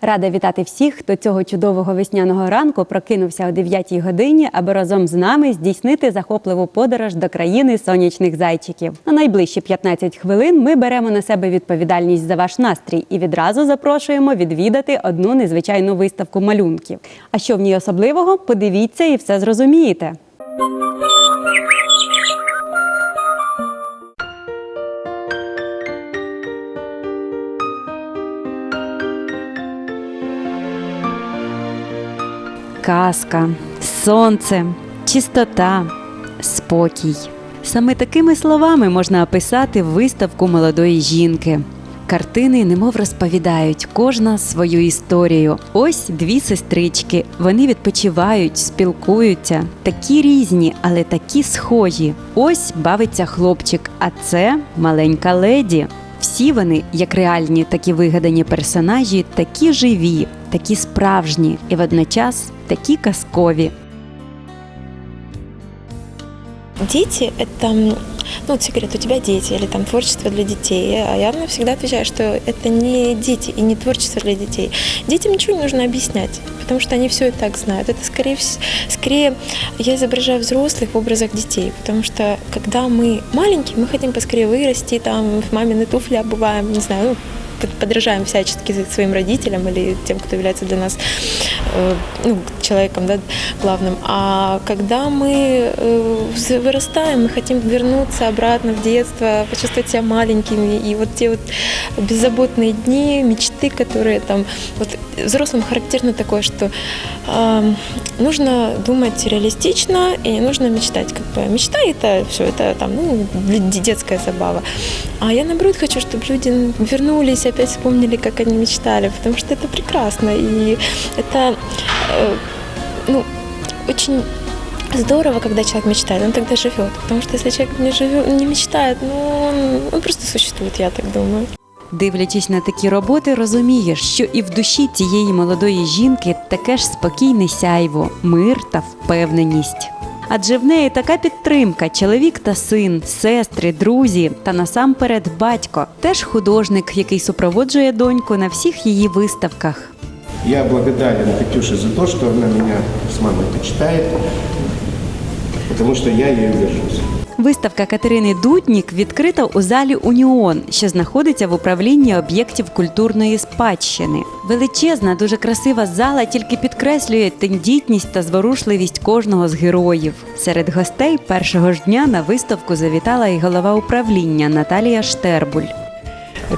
Рада вітати всіх, хто цього чудового весняного ранку прокинувся о 9 годині, аби разом з нами здійснити захопливу подорож до країни сонячних зайчиків. На найближчі 15 хвилин ми беремо на себе відповідальність за ваш настрій і відразу запрошуємо відвідати одну незвичайну виставку малюнків. А що в ній особливого? Подивіться і все зрозумієте. Казка, сонце, чистота, спокій. Саме такими словами можна описати виставку молодої жінки. Картини немов розповідають кожна свою історію. Ось дві сестрички. Вони відпочивають, спілкуються. Такі різні, але такі схожі. Ось бавиться хлопчик, а це маленька леді. Всі вони, як реальні, так і вигадані персонажі, такі живі, такі справжні і водночас такі казкові. Дети – это, м, ну, все говорят, у тебя дети или там творчество для детей. А я всегда отвечаю, что это не дети и не творчество для детей. Детям ничего не нужно объяснять, потому что они все и так знают. Это скорее, вс- скорее я изображаю взрослых в образах детей, потому что когда мы маленькие, мы хотим поскорее вырасти, там в мамины туфли обуваем, не знаю, ну, под- подражаем всячески своим родителям или тем, кто является для нас э, ну, человеком да, главным. А когда мы э, вырастаем, мы хотим вернуться обратно в детство, почувствовать себя маленькими. И вот те вот беззаботные дни, мечты, которые там... Вот взрослым характерно такое, что э, нужно думать реалистично и не нужно мечтать. Как бы мечта это все, это там, ну, де- детская забава. А я наоборот хочу, чтобы люди вернулись, опять вспомнили, как они мечтали, потому что это прекрасно. И это э, ну, очень здорово, когда человек мечтает, он тогда живет. Потому что если человек не живет, не мечтает, ну он, он просто существует, я так думаю. Дивлячись на такі роботи, розумієш, що і в душі цієї молодої жінки таке ж спокійне сяйво, мир та впевненість. Адже в неї така підтримка: чоловік та син, сестри, друзі та насамперед батько, теж художник, який супроводжує доньку на всіх її виставках. Я благодарен Катюше за то, что она меня с мамой почитает, потому что я її держусь. Виставка Катерини Дуднік відкрита у залі Уніон, що знаходиться в управлінні об'єктів культурної спадщини. Величезна, дуже красива зала тільки підкреслює тендітність та зворушливість кожного з героїв. Серед гостей першого ж дня на виставку завітала і голова управління Наталія Штербуль.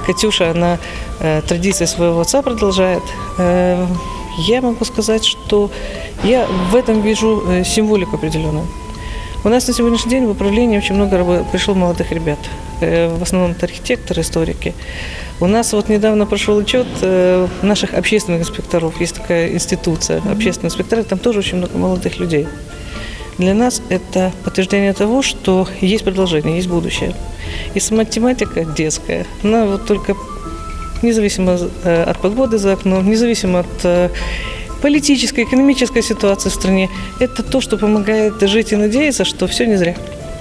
Катюша, она э, традиции своего отца продолжает. Э, я могу сказать, что я в этом вижу э, символику определенную. У нас на сегодняшний день в управлении очень много пришло молодых ребят. Э, в основном это архитекторы, историки. У нас вот недавно прошел учет э, наших общественных инспекторов. Есть такая институция общественных инспекторов, там тоже очень много молодых людей. Для нас это подтверждение того, что есть продолжение, есть будущее. И сама тематика детская, она вот только независимо э, от погоды за окном, независимо от э, политической, экономической ситуации в стране, это то, что помогает жить и надеяться, что все не зря.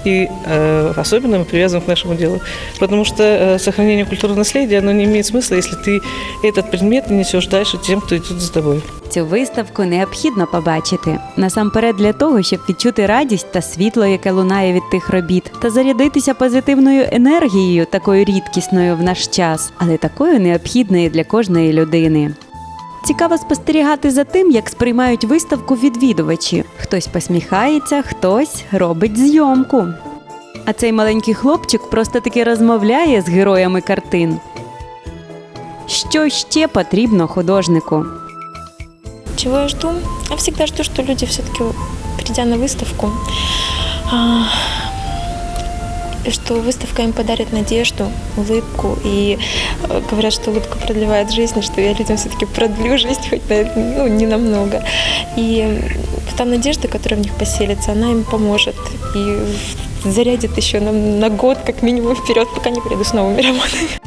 И э, особенно мы привязаны к нашему делу. Потому что э, сохранение культурного наследия, оно не имеет смысла, если ты этот предмет не несешь дальше тем, кто идет за тобой. Цю виставку необхідно побачити насамперед для того, щоб відчути радість та світло, яке лунає від тих робіт, та зарядитися позитивною енергією, такою рідкісною в наш час, але такою необхідною для кожної людини. Цікаво спостерігати за тим, як сприймають виставку відвідувачі. Хтось посміхається, хтось робить зйомку. А цей маленький хлопчик просто таки розмовляє з героями картин. Що ще потрібно художнику? Чего я жду? Я всегда жду, что люди все-таки, придя на и что выставка им подарит надежду, улыбку. И э, говорят, что улыбка продлевает жизнь, что я людям все-таки продлю жизнь, хоть на, ну, не намного. И м, та надежда, которая в них поселится, она им поможет и зарядит еще на, на год, как минимум, вперед, пока не приду с новыми романами.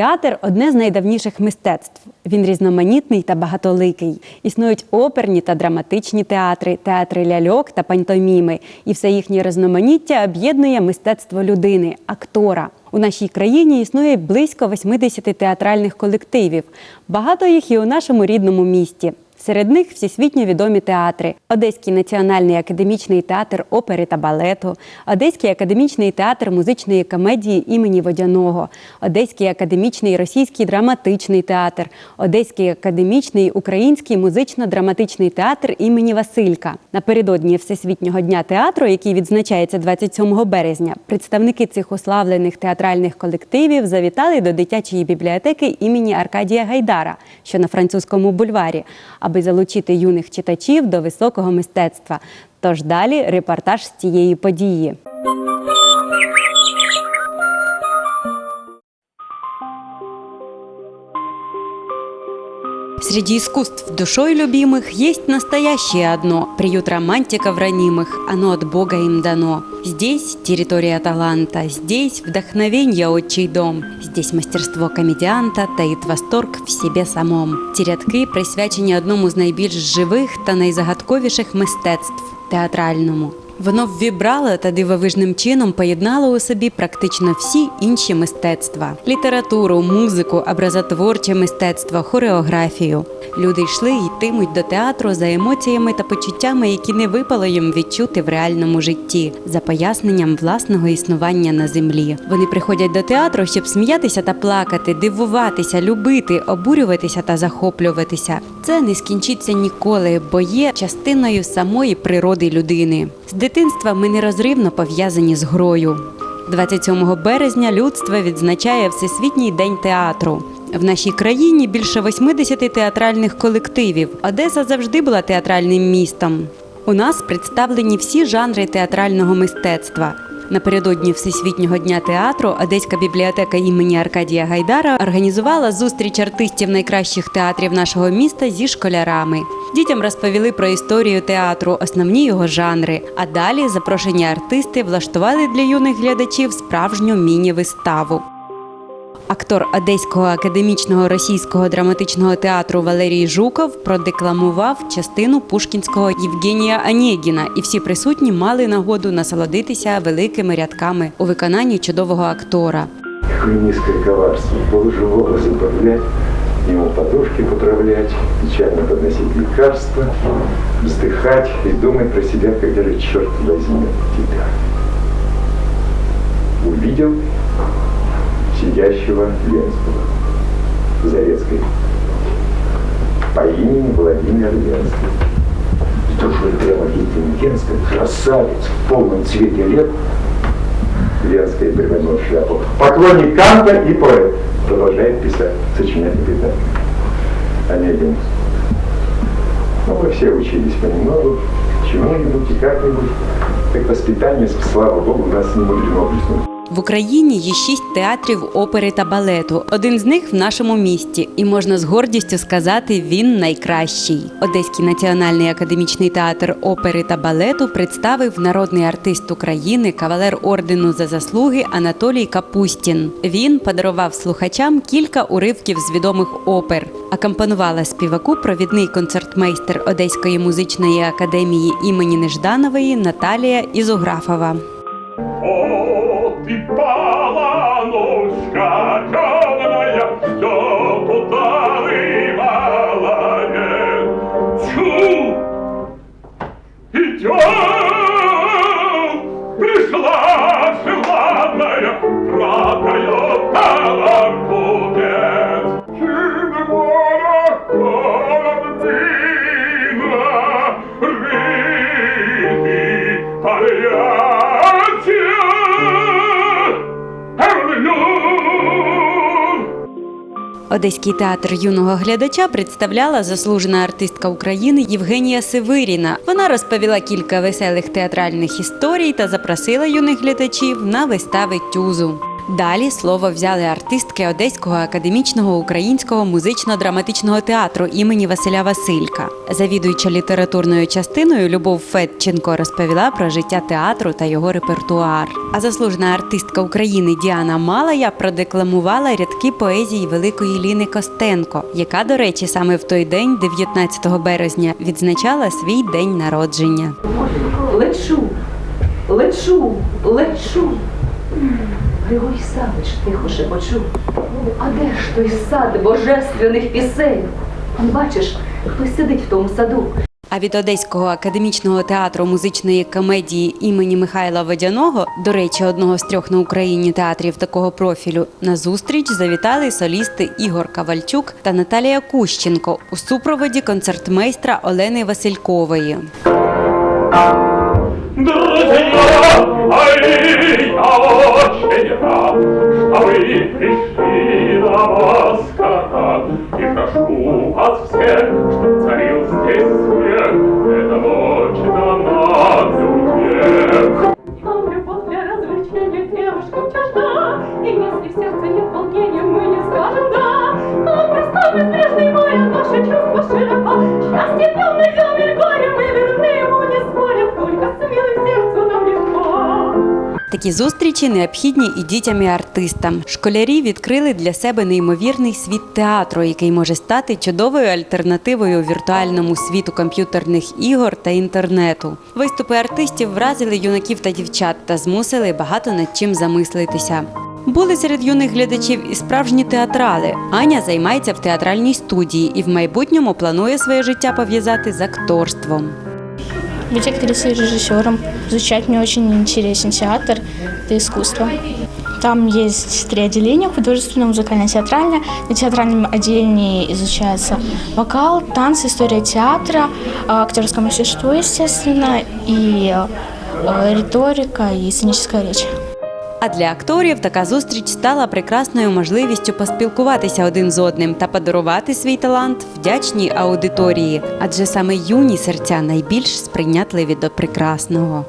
Театр одне з найдавніших мистецтв. Він різноманітний та багатоликий. Існують оперні та драматичні театри, театри ляльок та пантоміми. І все їхнє різноманіття об'єднує мистецтво людини, актора. У нашій країні існує близько 80 театральних колективів. Багато їх і у нашому рідному місті. Серед них всесвітньо відомі театри: Одеський національний академічний театр опери та балету, Одеський академічний театр музичної комедії імені Водяного, Одеський академічний російський драматичний театр, Одеський академічний український музично-драматичний театр імені Василька. Напередодні Всесвітнього дня театру, який відзначається 27 березня, представники цих уславлених театральних колективів завітали до дитячої бібліотеки імені Аркадія Гайдара, що на французькому бульварі, аби залучити юних читачів до високого мистецтва. Тож далі репортаж з цієї події. Среди искусств душой любимых есть настоящее одно – приют романтиков ранимых, оно от Бога им дано. Здесь территория таланта, здесь вдохновенье отчий дом, здесь мастерство комедіанта таїть восторг в себе самом. Ці рядки присвячені одному з найбільш живих та найзагадковіших мистецтв театральному. Воно ввібрало та дивовижним чином поєднало у собі практично всі інші мистецтва: літературу, музику, образотворче мистецтво, хореографію. Люди йшли і йтимуть до театру за емоціями та почуттями, які не випало їм відчути в реальному житті, за поясненням власного існування на землі. Вони приходять до театру, щоб сміятися та плакати, дивуватися, любити, обурюватися та захоплюватися. Це не скінчиться ніколи, бо є частиною самої природи людини. З дитинства ми нерозривно пов'язані з грою. 27 березня людство відзначає Всесвітній день театру. В нашій країні більше 80 театральних колективів. Одеса завжди була театральним містом. У нас представлені всі жанри театрального мистецтва. Напередодні Всесвітнього дня театру Одеська бібліотека імені Аркадія Гайдара організувала зустріч артистів найкращих театрів нашого міста зі школярами. Дітям розповіли про історію театру, основні його жанри. А далі запрошені артисти влаштували для юних глядачів справжню міні-виставу. Актор Одеського академічного російського драматичного театру Валерій Жуков продекламував частину пушкінського Євгенія Онєгіна, і всі присутні мали нагоду насолодитися великими рядками у виконанні чудового актора. Какое низкое коварство. Положи волосы подвлять, ему подушки поправлять, печально подносить лекарства, вздыхать и думать про себя, когда же черт возьмет тебя. Увидел сидящего Ленского, Зарецкой, по имени Владимир Ленский. Же прямо интеллигентская красавец в полном цвете лет, Ленская приподнял шляпу. Поклонник Канта и поэт. Продолжает писать, сочинять писать. Онегин. Ну, мы все учились понемногу, чему-нибудь и как-нибудь. Так воспитание, слава Богу, нас не мудрено блеснуть. В Україні є шість театрів опери та балету. Один з них в нашому місті, і можна з гордістю сказати, він найкращий. Одеський національний академічний театр опери та балету представив народний артист України, кавалер ордену за заслуги Анатолій Капустін. Він подарував слухачам кілька уривків з відомих опер. Акомпонувала співаку провідний концертмейстер Одеської музичної академії імені Нежданової Наталія Ізуграфова. God, Одеський театр юного глядача представляла заслужена артистка України Євгенія Сивиріна. Вона розповіла кілька веселих театральних історій та запросила юних глядачів на вистави тюзу. Далі слово взяли артистки Одеського академічного українського музично-драматичного театру імені Василя Василька. Завідуюча літературною частиною Любов Федченко розповіла про життя театру та його репертуар. А заслужена артистка України Діана Малая продекламувала рядки поезії великої Ліни Костенко, яка, до речі, саме в той день, 19 березня, відзначала свій день народження. Лечу, лечу, лечу. Григорій Савич тихо шепочу. А де ж той сад божественних пісень? Он бачиш, хтось сидить в тому саду. А від Одеського академічного театру музичної комедії імені Михайла Водяного, до речі, одного з трьох на Україні театрів такого профілю, на зустріч завітали солісти Ігор Кавальчук та Наталія Кущенко у супроводі концертмейстра Олени Василькової. Друзья, я очень рад, что вы пришли на маскарад. И прошу вас всех, чтоб царил здесь смех, Такі зустрічі необхідні і дітям, і артистам. Школярі відкрили для себе неймовірний світ театру, який може стати чудовою альтернативою віртуальному світу комп'ютерних ігор та інтернету. Виступи артистів вразили юнаків та дівчат та змусили багато над чим замислитися. Були серед юних глядачів і справжні театрали. Аня займається в театральній студії і в майбутньому планує своє життя пов'язати з акторством. Быть актрисой и режиссером. Изучать мне очень интересен театр, это искусство. Там есть три отделения, художественное, музыкальное, театральное. На театральном отделении изучается вокал, танцы, история театра, а, актерское мастерство, естественно, и э, риторика, и сценическая речь. А для акторів така зустріч стала прекрасною можливістю поспілкуватися один з одним та подарувати свій талант вдячній аудиторії, адже саме юні серця найбільш сприйнятливі до прекрасного.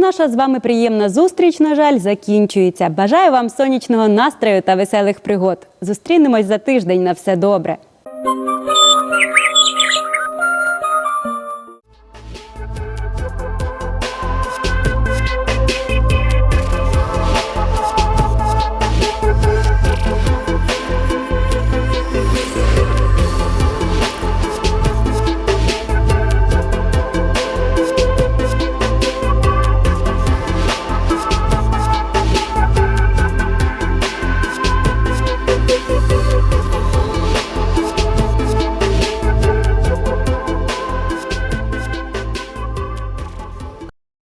Наша з вами приємна зустріч, на жаль, закінчується. Бажаю вам сонячного настрою та веселих пригод. Зустрінемось за тиждень на все добре.